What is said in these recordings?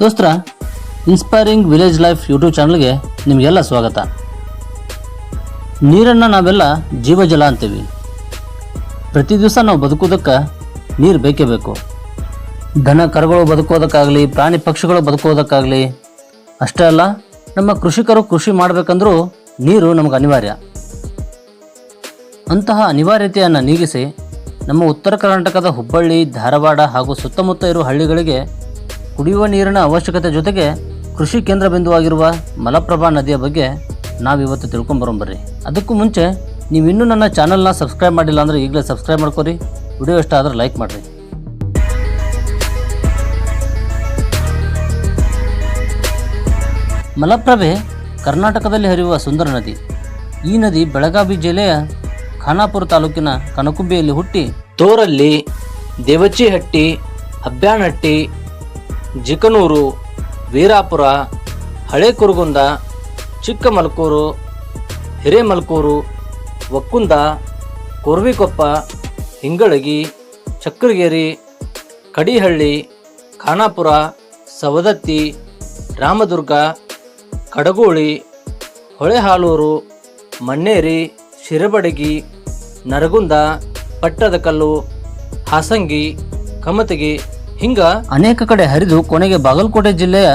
ದೋಸ್ತರ inspiring village life YouTube ಚಾನಲ್ಗೆ ನಿಮಗೆಲ್ಲ ಸ್ವಾಗತ. ನೀರನ್ನು ನಾವೆಲ್ಲ ಜೀವಜಲ ಅಂತೀವಿ. ಪ್ರತಿ ದಿವಸ ನಾವು ಬದುಕೋದಕ್ಕೆ ನೀರು ಬೇಕೇ ಬೇಕು. ದನ ಕರುಗಳು ಬದುಕೋದಕ್ಕಾಗಲಿ ಪ್ರಾಣಿ ಪಕ್ಷಿಗಳು ಬದುಕೋದಕ್ಕಾಗಲಿ ಅಷ್ಟೇ ಅಲ್ಲ, ನಮ್ಮ ಕೃಷಿಕರು ಕೃಷಿ ಮಾಡಬೇಕಂದ್ರೂ ನೀರು ನಮಗೆ ಅನಿವಾರ್ಯ. ಅಂತಹ ಅನಿವಾರ್ಯತೆಯನ್ನು ನೀಗಿಸಿ ನಮ್ಮ ಉತ್ತರ ಕರ್ನಾಟಕದ ಹುಬ್ಬಳ್ಳಿ, ಧಾರವಾಡ ಹಾಗೂ ಸುತ್ತಮುತ್ತ ಇರುವ ಹಳ್ಳಿಗಳಿಗೆ ಕುಡಿಯುವ ನೀರಿನ ಅವಶ್ಯಕತೆ ಜೊತೆಗೆ ಕೃಷಿ ಕೇಂದ್ರ ಬಿಂದುವಾಗಿರುವ ಮಲಪ್ರಭಾ ನದಿಯ ಬಗ್ಗೆ ನಾವಿವತ್ತು ತಿಳ್ಕೊಂಬರೋಂಬರ್ರಿ. ಅದಕ್ಕೂ ಮುಂಚೆ ನೀವು ಇನ್ನೂ ನನ್ನ ಚಾನಲ್ನ ಸಬ್ಸ್ಕ್ರೈಬ್ ಮಾಡಿಲ್ಲ ಅಂದರೆ ಈಗಲೇ ಸಬ್ಸ್ಕ್ರೈಬ್ ಮಾಡ್ಕೊರಿ. ವಿಡಿಯೋ ಇಷ್ಟ ಆದರೆ ಲೈಕ್ ಮಾಡಿರಿ. ಮಲಪ್ರಭೆ ಕರ್ನಾಟಕದಲ್ಲಿ ಹರಿಯುವ ಸುಂದರ ನದಿ. ಈ ನದಿ ಬೆಳಗಾವಿ ಜಿಲ್ಲೆಯ ಖಾನಾಪುರ ತಾಲೂಕಿನ ಕನಕುಂಬಿಯಲ್ಲಿ ಹುಟ್ಟಿ ತೋರಲ್ಲಿ ದೇವಚಿಹಟ್ಟಿ ಹಬ್ಬ್ಯಾನಹಟ್ಟಿ ಜಿಕನೂರು, ವೀರಾಪುರ ಹಳೆ ಕುರುಗುಂದ ಚಿಕ್ಕಮಲ್ಕೂರು, ಹಿರೇಮಲ್ಕೂರು ಒಕ್ಕುಂದ ಕೊರ್ವಿಕೊಪ್ಪ ಹಿಂಗಳಗಿ ಚಕ್ರಗೇರಿ ಕಡಿಹಳ್ಳಿ, ಖಾನಾಪುರ, ಸವದತ್ತಿ, ರಾಮದುರ್ಗ, ಕಡಗೋಳಿ, ಹೊಳೆಹಾಲೂರು ಮಣ್ಣೇರಿ ಶಿರಬಡಗಿ, ನರಗುಂದ, ಪಟ್ಟದಕಲ್ಲು, ಹಾಸಂಗಿ, ಕಮತಗಿ ಹಿಂಗ ಅನೇಕ ಕಡೆ ಹರಿದು ಕೊನೆಗೆ ಬಾಗಲಕೋಟೆ ಜಿಲ್ಲೆಯ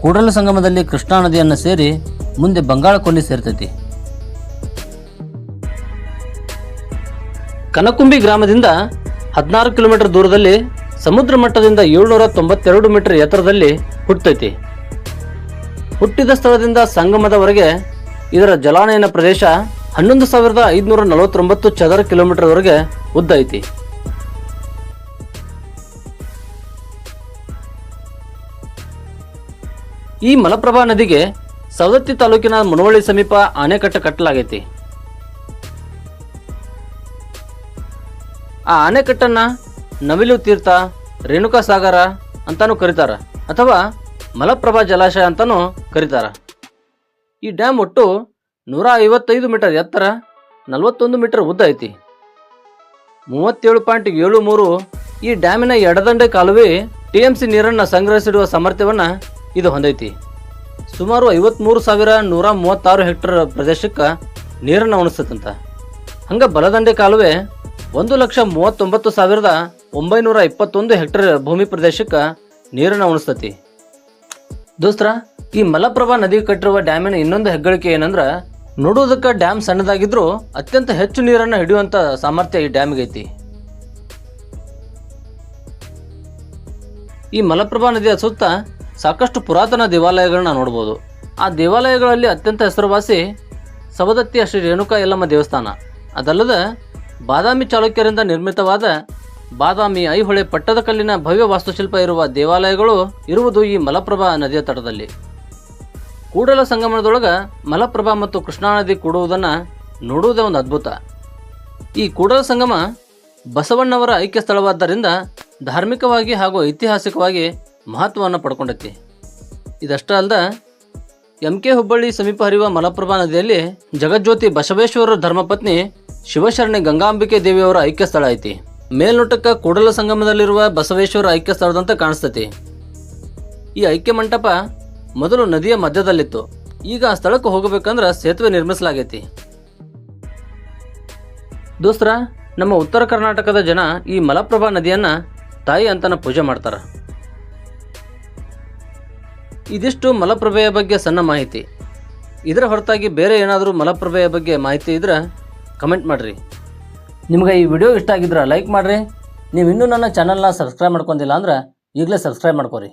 ಕೂಡಲ ಸಂಗಮದಲ್ಲಿ ಕೃಷ್ಣಾ ನದಿಯನ್ನ ಸೇರಿ ಮುಂದೆ ಬಂಗಾಳ ಕೊಲ್ಲಿ ಸೇರ್ತೈತಿ. ಕನಕುಂಬಿ ಗ್ರಾಮದಿಂದ ಹದಿನಾರು ಕಿಲೋಮೀಟರ್ ದೂರದಲ್ಲಿ ಸಮುದ್ರ ಮಟ್ಟದಿಂದ ಏಳ್ನೂರ ತೊಂಬತ್ತೆರಡು ಮೀಟರ್ ಎತ್ತರದಲ್ಲಿ ಹುಟ್ಟೈತಿ. ಹುಟ್ಟಿದ ಸ್ಥಳದಿಂದ ಸಂಗಮದವರೆಗೆ ಇದರ ಜಲಾನಯನ ಪ್ರದೇಶ ಹನ್ನೊಂದು ಸಾವಿರದ ಐದುನೂರ ನಲವತ್ತೊಂಬತ್ತು ಚದರ ಕಿಲೋಮೀಟರ್ವರೆಗೆ ಉದ್ದ ಐತಿ. ಈ ಮಲಪ್ರಭಾ ನದಿಗೆ ಸವದತ್ತಿ ತಾಲೂಕಿನ ಮುನವಳ್ಳಿ ಸಮೀಪ ಆಣೆಕಟ್ಟ ಕಟ್ಟಲಾಗೈತಿ. ಆ ಆಣೆಕಟ್ಟನ್ನ ನವಿಲು ತೀರ್ಥ, ರೇಣುಕಾ ಸಾಗರ ಅಂತಾನೂ ಕರೀತಾರ, ಅಥವಾ ಮಲಪ್ರಭಾ ಜಲಾಶಯ ಅಂತಾನೂ ಕರೀತಾರ. ಈ ಡ್ಯಾಮ್ ಒಟ್ಟು ನೂರ ಐವತ್ತೈದು ಮೀಟರ್ ಎತ್ತರ, ನಲವತ್ತೊಂದು ಮೀಟರ್ ಉದ್ದ ಐತಿ. ಮೂವತ್ತೇಳು ಪಾಯಿಂಟ್ ಏಳು ಮೂರು ಈ ಡ್ಯಾಮಿನ ಎಡದಂಡೆ ಕಾಲುವೆ ಟಿ ಎಂ ಸಿ ನೀರನ್ನು ಸಂಗ್ರಹಿಸಿಡುವ ಸಾಮರ್ಥ್ಯವನ್ನು ಇದು ಹೊಂದೈತಿ. ಸುಮಾರು ಐವತ್ತ್ಮೂರು ಸಾವಿರ ನೂರ ಮೂವತ್ತಾರು ಹೆಕ್ಟರ್ ಪ್ರದೇಶಕ್ಕೆ ನೀರನ್ನು ಉಣಿಸ್ತಂತ ಹಂಗೆ ಬಲದಂಡೆ ಕಾಲುವೆ ಒಂದು ಲಕ್ಷ ಮೂವತ್ತೊಂಬತ್ತು ಸಾವಿರದ ಒಂಬೈನೂರ ಇಪ್ಪತ್ತೊಂದು ಹೆಕ್ಟರ್ ಭೂಮಿ ಪ್ರದೇಶಕ್ಕೆ ನೀರನ್ನು ಉಣಿಸ್ತತಿ ದೋಸ್ತ್ರ, ಈ ಮಲಪ್ರಭಾ ನದಿ ಕಟ್ಟಿರುವ ಡ್ಯಾಮಿನ ಇನ್ನೊಂದು ಹೆಗ್ಗಳಿಕೆ ಏನಂದ್ರೆ ನೋಡೋದಕ್ಕೆ ಡ್ಯಾಮ್ ಸಣ್ಣದಾಗಿದ್ರೂ ಅತ್ಯಂತ ಹೆಚ್ಚು ನೀರನ್ನು ಹಿಡಿಯುವಂತ ಸಾಮರ್ಥ್ಯ ಈ ಡ್ಯಾಮ್ಗೆ ಐತಿ ಈ ಮಲಪ್ರಭಾ ನದಿಯ ಸುತ್ತ ಸಾಕಷ್ಟು ಪುರಾತನ ದೇವಾಲಯಗಳನ್ನ ನೋಡ್ಬೋದು. ಆ ದೇವಾಲಯಗಳಲ್ಲಿ ಅತ್ಯಂತ ಹೆಸರುವಾಸಿ ಸವದತ್ತಿಯ ಶ್ರೀ ರೇಣುಕಾ ಯಲ್ಲಮ್ಮ ದೇವಸ್ಥಾನ. ಅದಲ್ಲದೆ ಬಾದಾಮಿ ಚಾಲುಕ್ಯರಿಂದ ನಿರ್ಮಿತವಾದ ಬಾದಾಮಿ ಐಹೊಳೆ ಪಟ್ಟದಕಲ್ಲಿನ ಭವ್ಯ ವಾಸ್ತುಶಿಲ್ಪ ಇರುವ ದೇವಾಲಯಗಳು ಇರುವುದು ಈ ಮಲಪ್ರಭಾ ನದಿಯ ತಟದಲ್ಲಿ. ಕೂಡಲ ಸಂಗಮನದೊಳಗ ಮಲಪ್ರಭಾ ಮತ್ತು ಕೃಷ್ಣಾ ನದಿ ಕೂಡುವುದನ್ನು ನೋಡುವುದೇ ಒಂದು ಅದ್ಭುತ. ಈ ಕೂಡಲ ಸಂಗಮ ಬಸವಣ್ಣವರ ಐಕ್ಯ ಸ್ಥಳವಾದ್ದರಿಂದ ಧಾರ್ಮಿಕವಾಗಿ ಹಾಗೂ ಐತಿಹಾಸಿಕವಾಗಿ ಮಹತ್ವವನ್ನು ಪಡ್ಕೊಂಡೈತಿ ಇದಷ್ಟೇ ಅಲ್ಲದೆ ಎಂ ಕೆ ಹುಬ್ಬಳ್ಳಿ ಸಮೀಪ ಹರಿಯುವ ಮಲಪ್ರಭಾ ನದಿಯಲ್ಲಿ ಜಗಜ್ಯೋತಿ ಬಸವೇಶ್ವರ ಧರ್ಮಪತ್ನಿ ಶಿವಶರಣಿ ಗಂಗಾಂಬಿಕೆ ದೇವಿಯವರ ಐಕ್ಯ ಸ್ಥಳ ಐತಿ. ಮೇಲ್ನೋಟಕ್ಕೆ ಕೂಡಲ ಸಂಗಮದಲ್ಲಿರುವ ಬಸವೇಶ್ವರ ಐಕ್ಯ ಸ್ಥಳದಂತೆ ಕಾಣಿಸ್ತತಿ. ಈ ಐಕ್ಯ ಮಂಟಪ ಮೊದಲು ನದಿಯ ಮಧ್ಯದಲ್ಲಿತ್ತು. ಈಗ ಆ ಸ್ಥಳಕ್ಕೆ ಹೋಗಬೇಕಂದ್ರೆ ಸೇತುವೆ ನಿರ್ಮಿಸಲಾಗೈತಿ. ದೋಸ್ತರ, ನಮ್ಮ ಉತ್ತರ ಕರ್ನಾಟಕದ ಜನ ಈ ಮಲಪ್ರಭಾ ನದಿಯನ್ನ ತಾಯಿ ಅಂತನ ಪೂಜೆ ಮಾಡ್ತಾರ. ಇದಿಷ್ಟು ಮಲಪ್ರಭೆಯ ಬಗ್ಗೆ ಸಣ್ಣ ಮಾಹಿತಿ. ಇದರ ಹೊರತಾಗಿ ಬೇರೆ ಏನಾದರೂ ಮಲಪ್ರಭೆಯ ಬಗ್ಗೆ ಮಾಹಿತಿ ಇದ್ರೆ ಕಮೆಂಟ್ ಮಾಡಿರಿ. ನಿಮಗೆ ಈ ವಿಡಿಯೋ ಇಷ್ಟ ಆಗಿದ್ರೆ ಲೈಕ್ ಮಾಡಿರಿ. ನೀವು ಇನ್ನೂ ನನ್ನ ಚಾನಲ್ನ ಸಬ್ಸ್ಕ್ರೈಬ್ ಮಾಡ್ಕೊಂಡಿಲ್ಲ ಅಂದ್ರೆ ಈಗಲೇ ಸಬ್ಸ್ಕ್ರೈಬ್ ಮಾಡ್ಕೊರಿ.